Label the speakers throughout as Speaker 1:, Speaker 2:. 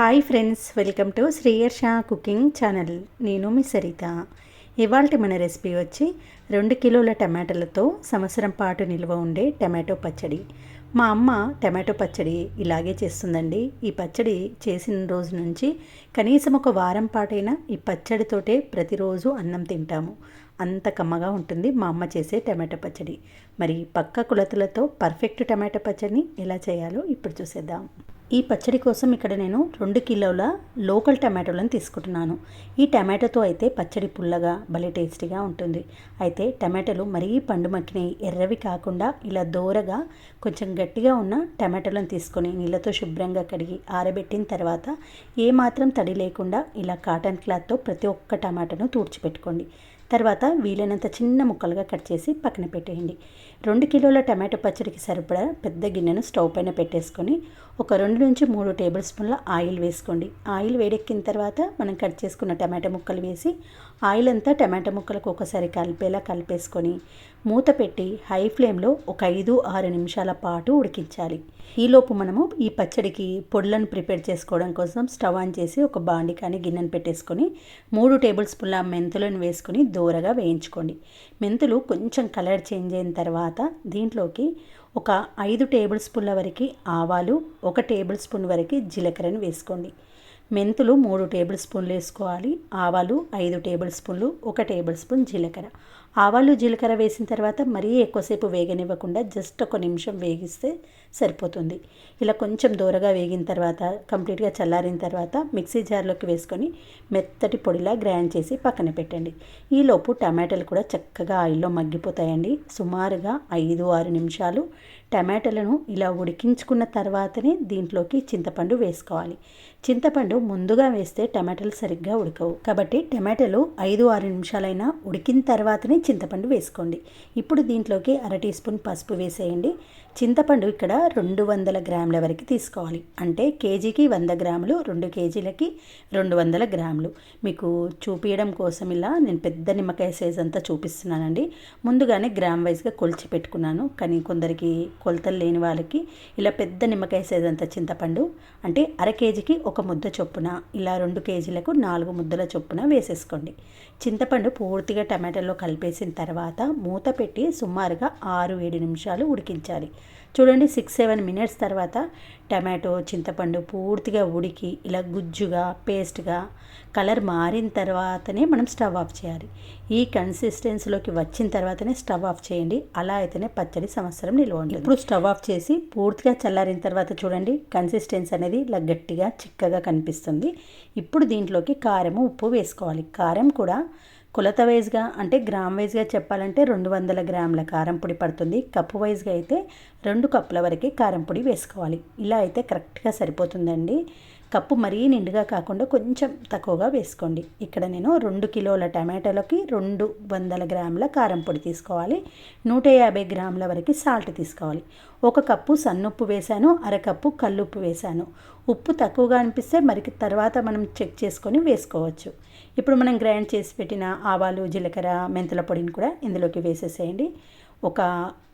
Speaker 1: Hi friends welcome to Sriyarsha cooking channel. నేను మీ సరిత. ఇవాళ మన రెసిపీ వచ్చి రెండు కిలోల టమాటాలతో సంవత్సరం పాటు నిల్వ ఉండే టమాటో పచ్చడి. మా అమ్మ టమాటో పచ్చడి ఇలాగే చేస్తుందండి. ఈ పచ్చడి చేసిన రోజు నుంచి కనీసం ఒక వారం పాటైనా ఈ పచ్చడితోటే ప్రతిరోజు అన్నం తింటాము. అంత కమ్మగా ఉంటుంది మా అమ్మ చేసే టమాటో పచ్చడి. మరి పక్క కులతలతో పర్ఫెక్ట్ టమాటో పచ్చడిని ఎలా చేయాలో ఇప్పుడు చూసేద్దాం. ఈ పచ్చడి కోసం ఇక్కడ నేను రెండు కిలోల లోకల్ టమాటోలను తీసుకుంటున్నాను. ఈ టమాటోతో అయితే పచ్చడి పుల్లగా భలే టేస్టీగా ఉంటుంది. అయితే టమాటాలు మరీ పండు మక్కినవి ఎర్రవి కాకుండా ఇలా దోరగా కొంచెం గట్టిగా ఉన్న టమాటోలను తీసుకొని నీళ్ళతో శుభ్రంగా కడిగి ఆరబెట్టిన తర్వాత ఏమాత్రం తడి లేకుండా ఇలా కాటన్ క్లాత్తో ప్రతి ఒక్క టమాటాను తూడ్చిపెట్టుకోండి. తర్వాత వీలైనంత చిన్న ముక్కలుగా కట్ చేసి పక్కన పెట్టేయండి. రెండు కిలోల టమాటో పచ్చడికి సరిపడా పెద్ద గిన్నెను స్టవ్ పైన పెట్టేసుకొని ఒక రెండు నుంచి మూడు టేబుల్ స్పూన్ల ఆయిల్ వేసుకోండి. ఆయిల్ వేడెక్కిన తర్వాత మనం కట్ చేసుకున్న టమాటో ముక్కలు వేసి ఆయిల్ అంతా టమాటో ముక్కలకు ఒకసారి కలిపేలా కలిపేసుకొని మూత పెట్టి హై ఫ్లేమ్లో ఒక ఐదు ఆరు నిమిషాల పాటు ఉడికించాలి. ఈలోపు మనము ఈ పచ్చడికి పొడులను ప్రిపేర్ చేసుకోవడం కోసం స్టవ్ ఆన్ చేసి ఒక బాండి కానీ గిన్నెను పెట్టేసుకొని మూడు టేబుల్ స్పూన్ల మెంతులను వేసుకొని దూరగా వేయించుకోండి. మెంతులు కొంచెం కలర్ చేంజ్ అయిన తర్వాత దీంట్లోకి ఒక ఐదు టేబుల్ స్పూన్ల వరకు ఆవాలు ఒక టేబుల్ స్పూన్ వరకు జీలకర్రను వేసుకోండి. మెంతులు మూడు టేబుల్ స్పూన్లు వేసుకోవాలి. ఆవాలు ఐదు టేబుల్ స్పూన్లు ఒక టేబుల్ స్పూన్ జీలకర్ర. ఆవాలు జీలకర్ర వేసిన తర్వాత మరీ ఎక్కువసేపు వేగనివ్వకుండా జస్ట్ ఒక నిమిషం వేగిస్తే సరిపోతుంది. ఇలా కొంచెం దూరగా వేగిన తర్వాత కంప్లీట్గా చల్లారిన తర్వాత మిక్సీ జార్లోకి వేసుకొని మెత్తటి పొడిలా గ్రైండ్ చేసి పక్కన పెట్టండి. ఈలోపు టమాటాలు కూడా చక్కగా ఆయిల్లో మగ్గిపోతాయండి. సుమారుగా ఐదు ఆరు నిమిషాలు టమాటాలను ఇలా ఉడికించుకున్న తర్వాతనే దీంట్లోకి చింతపండు వేసుకోవాలి. చింతపండు ముందుగా వేస్తే టమాటాలు సరిగ్గా ఉడకవు. కాబట్టి టమాటాలు ఐదు ఆరు నిమిషాలైనా ఉడికిన తర్వాతనే చింతపండు వేసుకోండి. ఇప్పుడు దీంట్లోకి అర టీ స్పూన్ పసుపు వేసేయండి. చింతపండు ఇక్కడ రెండు వందల గ్రాముల వరకు తీసుకోవాలి. అంటే కేజీకి వంద గ్రాములు రెండు కేజీలకి రెండు వందల గ్రాములు. మీకు చూపించడం కోసం ఇలా నేను పెద్ద నిమ్మకాయ సైజ్ అంతా చూపిస్తున్నానండి. ముందుగానే గ్రామ్ వైజ్గా కొలిచి పెట్టుకున్నాను. కానీ కొందరికి కొలతలు లేని వాళ్ళకి ఇలా పెద్ద నిమ్మకాయ సైజ్ అంత చింతపండు అంటే అర కేజీకి ఒక ముద్ద చొప్పున ఇలా రెండు కేజీలకు నాలుగు ముద్దల చొప్పున వేసేసుకోండి. చింతపండు పూర్తిగా టమాటాలో కలిపేసిన తర్వాత మూత పెట్టి సుమారుగా ఆరు ఏడు నిమిషాలు ఉడికించాలి. చూడండి సిక్స్ సెవెన్ మినిట్స్ తర్వాత టమాటో చింతపండు పూర్తిగా ఉడికి ఇలా గుజ్జుగా పేస్ట్గా కలర్ మారిన తర్వాతనే మనం స్టవ్ ఆఫ్ చేయాలి. ఈ కన్సిస్టెన్సీలోకి వచ్చిన తర్వాతనే స్టవ్ ఆఫ్ చేయండి. అలా అయితేనే పచ్చడి సంవత్సరం నిల్వ ఉంటుంది. ఇప్పుడు స్టవ్ ఆఫ్ చేసి పూర్తిగా చల్లారిన తర్వాత చూడండి కన్సిస్టెన్సీ అనేది ఇలా గట్టిగా చిక్కగా కనిపిస్తుంది. ఇప్పుడు దీంట్లోకి కారము ఉప్పు వేసుకోవాలి. కారం కూడా కొలత వైజ్గా అంటే గ్రామ్ వైజ్గా చెప్పాలంటే రెండు వందల గ్రాముల కారం పొడి పడుతుంది. కప్పు వైజ్గా అయితే రెండు కప్పుల వరకు కారం పొడి వేసుకోవాలి. ఇలా అయితే కరెక్ట్గా సరిపోతుందండి. కప్పు మరీ నిండుగా కాకుండా కొంచెం తక్కువగా వేసుకోండి. ఇక్కడ నేను రెండు కిలోల టమాటాలకి రెండు వందల గ్రాముల కారం పొడి తీసుకోవాలి. నూట యాభై గ్రాముల వరకు సాల్ట్ తీసుకోవాలి. ఒక కప్పు సన్నుప్పు వేశాను అరకప్పు కల్లుప్పు వేశాను. ఉప్పు తక్కువగా అనిపిస్తే మరి తర్వాత మనం చెక్ చేసుకొని వేసుకోవచ్చు. ఇప్పుడు మనం గ్రైండ్ చేసి పెట్టిన ఆవాలు జీలకర్ర మెంతుల పొడిని కూడా ఇందులోకి వేసేసేయండి. ఒక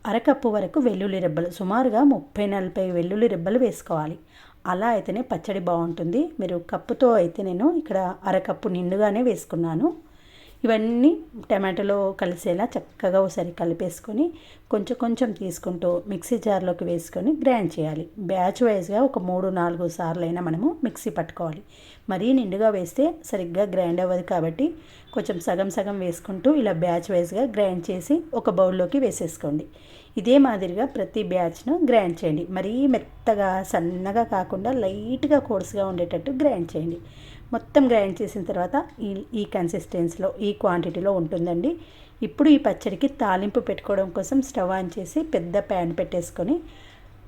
Speaker 1: అరకప్పు వరకు వెల్లుల్లి రెబ్బలు సుమారుగా ముప్పై నలభై వెల్లుల్లి రెబ్బలు వేసుకోవాలి. అలా అయితేనే పచ్చడి బాగుంటుంది. మీరు కప్పుతో అయితే నేను ఇక్కడ అరకప్పు నిండుగానే వేసుకున్నాను. ఇవన్నీ టమాటోలో కలిసేలా చక్కగా ఒకసారి కలిపేసుకొని కొంచెం కొంచెం తీసుకుంటూ మిక్సీ జార్లోకి వేసుకొని గ్రైండ్ చేయాలి. బ్యాచ్ వైజ్గా ఒక మూడు నాలుగు సార్లు అయినా మనము మిక్సీ పట్టుకోవాలి. మరీ నిండుగా వేస్తే సరిగ్గా గ్రైండ్ అవ్వదు కాబట్టి కొంచెం సగం సగం వేసుకుంటూ ఇలా బ్యాచ్ వైజ్గా గ్రైండ్ చేసి ఒక బౌల్లోకి వేసేసుకోండి. ఇదే మాదిరిగా ప్రతి బ్యాచ్ను గ్రైండ్ చేయండి. మరీ మెత్తగా సన్నగా కాకుండా లైట్గా కోర్సుగా ఉండేటట్టు గ్రైండ్ చేయండి. మొత్తం గ్రైండ్ చేసిన తర్వాత ఈ ఈ కన్సిస్టెన్సీలో ఈ క్వాంటిటీలో ఉంటుందండి. ఇప్పుడు ఈ పచ్చడికి తాలింపు పెట్టుకోవడం కోసం స్టవ్ ఆన్ చేసి పెద్ద ప్యాన్ పెట్టేసుకొని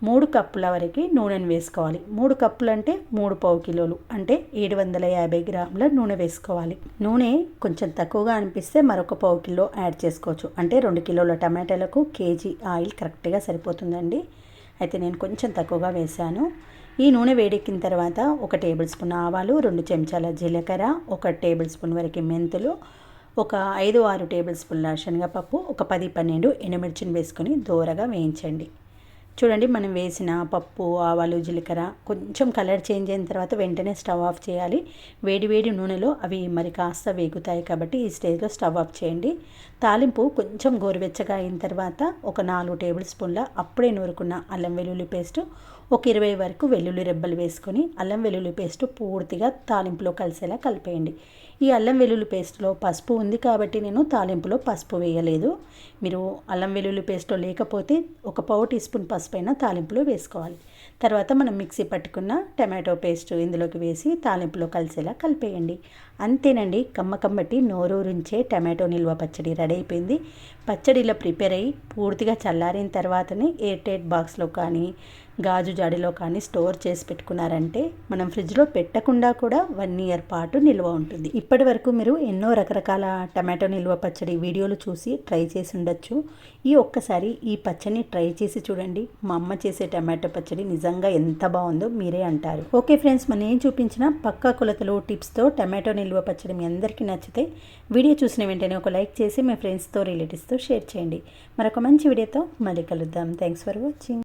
Speaker 1: మూడు కప్పుల వరకు నూనెను వేసుకోవాలి. మూడు కప్పులు అంటే మూడు పావు కిలోలు అంటే ఏడు వందల యాభై గ్రాముల నూనె వేసుకోవాలి. నూనె కొంచెం తక్కువగా అనిపిస్తే మరొక పావు కిలో యాడ్ చేసుకోవచ్చు. అంటే రెండు కిలోల టమాటాలకు కేజీ ఆయిల్ కరెక్ట్గా సరిపోతుందండి. అయితే నేను కొంచెం తక్కువగా వేశాను. ఈ నూనె వేడెక్కిన తర్వాత ఒక టేబుల్ స్పూన్ ఆవాలు రెండు చెంచాల జీలకర్ర ఒక టేబుల్ స్పూన్ వరకు మెంతులు ఒక ఐదు ఆరు టేబుల్ స్పూన్ల శనగపప్పు ఒక పది పన్నెండు ఎండుమిర్చిని వేసుకొని దూరగా వేయించండి. చూడండి మనం వేసిన పప్పు ఆవాలు జీలకర్ర కొంచెం కలర్ చేంజ్ అయిన తర్వాత వెంటనే స్టవ్ ఆఫ్ చేయాలి. వేడి వేడి నూనెలో అవి మరి కాస్త వేగుతాయి కాబట్టి ఈ స్టేజ్లో స్టవ్ ఆఫ్ చేయండి. తాలింపు కొంచెం గోరువెచ్చగా అయిన తర్వాత ఒక నాలుగు టేబుల్ స్పూన్ల అప్పుడే నూరుకున్న అల్లం వెల్లుల్లి పేస్టు ఒక ఇరవై వరకు వెల్లుల్లి రెబ్బలు వేసుకొని అల్లం వెల్లుల్లి పేస్ట్ పూర్తిగా తాలింపులో కలిసేలా కలిపేయండి. ఈ అల్లం వెల్లుల్లి పేస్ట్లో పసుపు ఉంది కాబట్టి నేను తాలింపులో పసుపు వేయలేదు. మీరు అల్లం వెల్లుల్లి పేస్ట్లో లేకపోతే ఒక పావు టీ స్పూన్ పసుపు అయినా తాలింపులో వేసుకోవాలి. తర్వాత మనం మిక్సీ పట్టుకున్న టమాటో పేస్ట్ ఇందులోకి వేసి తాలింపులో కలిసేలా కలిపేయండి. అంతేనండి కమ్మకమ్మటి నోరూరించే టమాటో నిల్వ పచ్చడి రెడీ అయిపోయింది. పచ్చడి ఇలా ప్రిపేర్ అయ్యి పూర్తిగా చల్లారిన తర్వాతనే ఎయిర్ టైట్ బాక్స్లో కానీ గాజు జాడిలో కానీ స్టోర్ చేసి పెట్టుకున్నారంటే మనం ఫ్రిడ్జ్లో పెట్టకుండా కూడా వన్ ఇయర్ పాటు నిల్వ ఉంటుంది. ఇప్పటి వరకు మీరు ఎన్నో రకరకాల టమాటో నిల్వ పచ్చడి వీడియోలు చూసి ట్రై చేసి ఉండొచ్చు. ఈ ఒక్కసారి ఈ పచ్చడిని ట్రై చేసి చూడండి. మా అమ్మ చేసే టమాటో పచ్చడి నిజంగా ఎంత బాగుందో మీరే అంటారు. ఓకే ఫ్రెండ్స్ మనం ఏం చూపించిన పక్కా కొలతలు టిప్స్తో టమాటో నిల్వ పచ్చడి మీ అందరికీ నచ్చితే వీడియో చూసిన వెంటనే ఒక లైక్ చేసి మీ ఫ్రెండ్స్తో రిలేటివ్స్తో షేర్ చేయండి. మరొక మంచి వీడియోతో మళ్ళీ కలుద్దాం. Thanks for watching.